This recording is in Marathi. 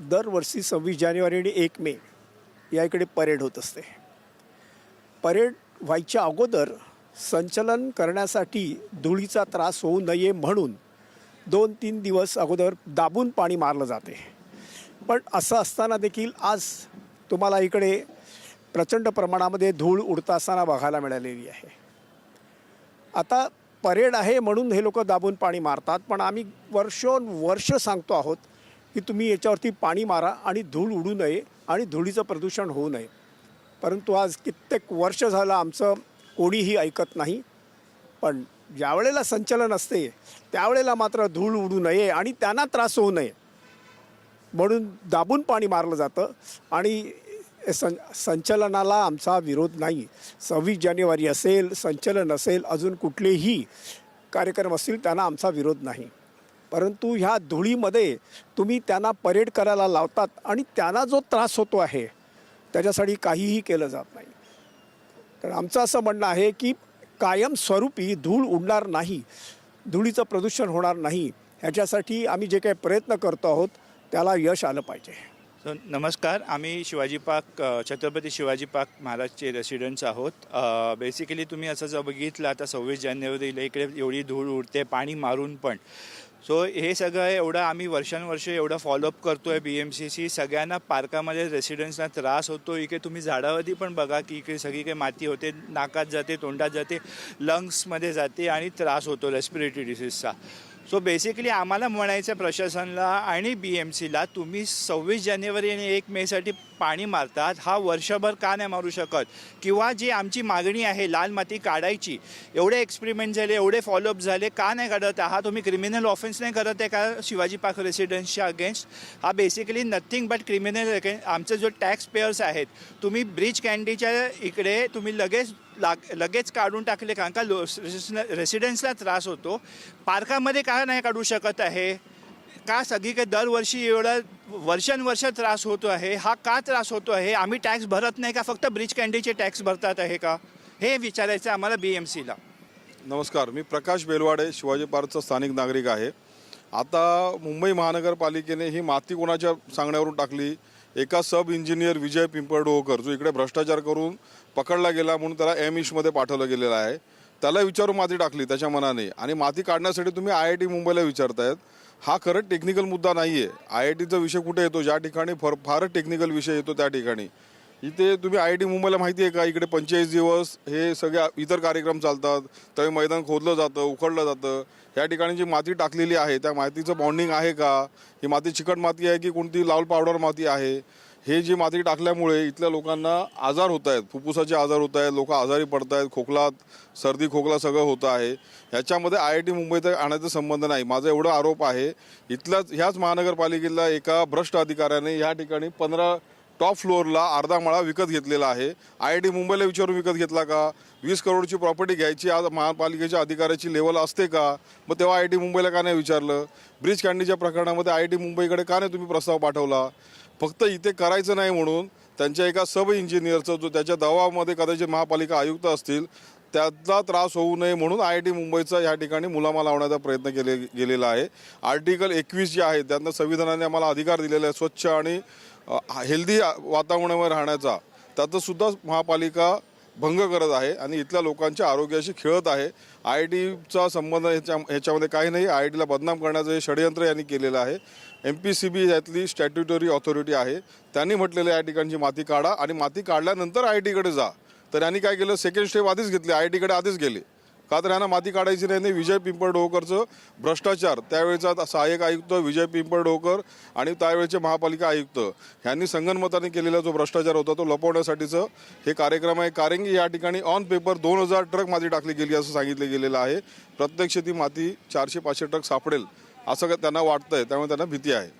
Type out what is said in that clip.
दरवर्षी सव्वीस जानेवारी आणि एक मे या इकडे परेड होत असते. परेड व्हायच्या अगोदर संचलन करण्यासाठी धुळीचा त्रास होऊ नये म्हणून दोन तीन दिवस अगोदर दाबून पाणी मारलं जाते. पण असं असताना देखील आज तुम्हाला इकडे प्रचंड प्रमाणामध्ये धूळ उडता असताना बघायला मिळालेली आहे. आता परेड आहे म्हणून हे लोक दाबून पाणी मारतात पण आम्ही वर्षोन वर्ष सांगतो आहोत की तुम्ही याच्यावरती पाणी मारा आणि धूळ उडू नये आणि धुळीचं प्रदूषण होऊ नये. परंतु आज कित्येक वर्ष झालं आमचं कोणीही ऐकत नाही. पण ज्यावेळेला संचलन असते त्यावेळेला मात्र धूळ उडू नये आणि त्यांना त्रास होऊ नये. म्हणून दाबून पाणी मारलं जातं आणि सं संचलनाला आमचा विरोध नाही. सव्वीस जानेवारी असेल संचलन असेल अजून कुठलेही कार्यक्रम असतील त्यांना आमचा विरोध नाही. परंतु ह्या धुळीमध्ये तुम्ही त्यांना परेड करायला लावतात आणि त्यांना जो त्रास होतो आहे त्याच्यासाठी काहीही केलं जात नाही. तर आमचं असं म्हणणं आहे की कायमस्वरूपी धूळ उडणार नाही धुळीचं प्रदूषण होणार नाही ह्याच्यासाठी आम्ही जे काही प्रयत्न करतो आहोत त्याला यश आलं पाहिजे. सो नमस्कार. आम्ही शिवाजी पार्क छत्रपती शिवाजी पार्क महाराजचे रेसिडेंट्स आहोत. बेसिकली तुम्ही असं जर बघितलं आता सव्वीस जानेवारीला इकडे एवढी धूळ उडते पाणी मारून पण. सो हे सगळं एवढं आम्ही वर्षानुवर्ष एवढं फॉलोअप करतो आहे बी एम सी सी सगळ्यांना पार्कामध्ये रेसिडेंट्सना त्रास होतो. इकडे तुम्ही झाडावरती पण बघा की इकडे सगळी काही माती होते नाकात जाते तोंडात जाते लंग्समध्ये जाते आणि त्रास होतो रेस्पिरेटरी डिसीजचा सो बेसिकली आम्हाला म्हणायचं प्रशासनाला आणि बी एम सीला तुम्ही सव्वीस जानेवारी आणि एक मेसाठी पाणी मारतात. हा वर्षभर का नाही मारू शकत? किंवा जी आमची मागणी आहे लाल माती काढायची एवढे एक्सपेरिमेंट झाले एवढे फॉलोअप झाले का नाही काढत हा तुम्ही क्रिमिनल ऑफेन्स नाही करत आहे का? शिवाजी पार्क रेसिडेन्सच्या अगेन्स्ट हा बेसिकली नथिंग बट क्रिमिनल आमचे जो टॅक्स पेयर्स आहेत तुम्ही ब्रिज कॅन्डीच्या इकडे तुम्ही लगेच लाग लगेच काढून टाकले कारण का लो रेसिडेन्सला त्रास होतो. पार्कामध्ये का नाही काढू शकत आहे. का सगळीकडे दरवर्षी एवढा वर्षानुवर्ष त्रास होतो आहे? हा का त्रास होतो आहे? आम्ही टॅक्स भरत नाही का? फक्त ब्रिज कॅन्डीचे टॅक्स भरतात आहे का? हे विचारायचं आहे आम्हाला बी एम सीला नमस्कार मी प्रकाश बेलवाडे शिवाजी पार्कचा स्थानिक नागरिक आहे. आता मुंबई महानगरपालिकेने ही माती कोणाच्या सांगण्यावरून टाकली? एका सब इंजिनियर विजय पिंपळडोहकर जो इकडे भ्रष्टाचार करून पकडला गेला म्हणून त्याला एम इशमध्ये पाठवलं गेलेलं आहे. त्याला विचारून माती टाकली त्याच्या मनाने. आणि माती काढण्यासाठी तुम्ही आय आय टी मुंबईला विचारतायत. हा खरंच टेक्निकल मुद्दा नाही आहे आय आय टीचा विषय कुठे येतो? ज्या ठिकाणी फार फारच टेक्निकल विषय येतो त्या ठिकाणी. इथे तुम्ही आय आय टी मुंबईला माहिती आहे का? इकडे पंचेचाळीस दिवस हे सगळे इतर कार्यक्रम चालतात. त्यावेळी मैदान खोदलं जातं उखडलं जातं. या ठिकाणी जी माती टाकलेली आहे. त्या मातीचं बॉन्डिंग आहे का? ही माती चिकट माती आहे की कोणती लाल पावडर माती आहे? हे जी माती टाकल्यामुळे इथल्या लोकांना आजार होत आहेत फुफ्फुसाचे आजार होत आहेत लोक आजारी पडत आहेत खोकला सर्दी खोकला सगळं होतं आहे. ह्याच्यामध्ये आय आय टी मुंबईत आणायचा संबंध नाही. माझा एवढा आरोप आहे इथल्याच ह्याच महानगरपालिकेला एका भ्रष्ट अधिकाऱ्याने ह्या ठिकाणी पंधरा टॉप फ्लोअरला अर्धा माळा विकत घेतलेला आहे. आय आय टी मुंबईला विचारून विकत घेतला का? वीस करोडची प्रॉपर्टी घ्यायची आज महापालिकेच्या अधिकाऱ्याची लेवल असते का? मग तेव्हा आय आय टी मुंबईला का नाही विचारलं? ब्रिज कॅन्डीच्या प्रकरणामध्ये आय आय टी मुंबईकडे का नाही तुम्ही प्रस्ताव पाठवला? फक्त इथे करायचं नाही म्हणून त्यांच्या एका सब इंजिनियरचं जो त्याच्या दवामध्ये कदाचित महापालिका आयुक्त असतील त्याचा त्रास होऊ नये म्हणून आय आय टी मुंबईचा या ठिकाणी मुलामा लावण्याचा प्रयत्न केले गेलेला आहे. आर्टिकल एकवीस जे आहे त्यांना संविधानाने आम्हाला अधिकार दिलेला आहे स्वच्छ आणि हेल्दी वातावरणावर राहण्याचा. त्यातसुद्धा महापालिका भंग करत आहे आणि इथल्या लोकांच्या आरोग्याशी खेळत आहे. आय आय टीचा संबंध ह्याच्या ह्याच्यामध्ये काही नाही. आय आय टीला बदनाम करण्याचं हे षडयंत्र यांनी केलेलं आहे. एम पी सी बी यातली स्टॅट्युटरी ऑथॉरिटी आहे. त्यांनी म्हटलेलं आहे या ठिकाणची माती काढा आणि माती काढल्यानंतर आय टीकडे जा. तर यांनी काय केलं? सेकंड स्टेप आधीच घेतली. आय आय टीकडे आधीच गेले. का तर यांना माती काढायची नाही नाही विजय पिंपळडोहकरचं भ्रष्टाचार. त्यावेळेचा सहाय्यक आयुक्त विजय पिंपळडोहकर आणि त्यावेळचे महापालिका आयुक्त. ह्यांनी संगनमताने केलेला जो भ्रष्टाचार होता तो लपवण्यासाठीचं हे कार्यक्रम आहे. कारण की या ठिकाणी ऑन पेपर दोन हजार ट्रक माती टाकली गेली असं सांगितलं गेलेलं आहे. प्रत्यक्ष ती माती चारशे पाचशे ट्रक सापडेल असं त्यांना त्यांना वाटतंय. त्यामुळे त्यांना भीती आहे.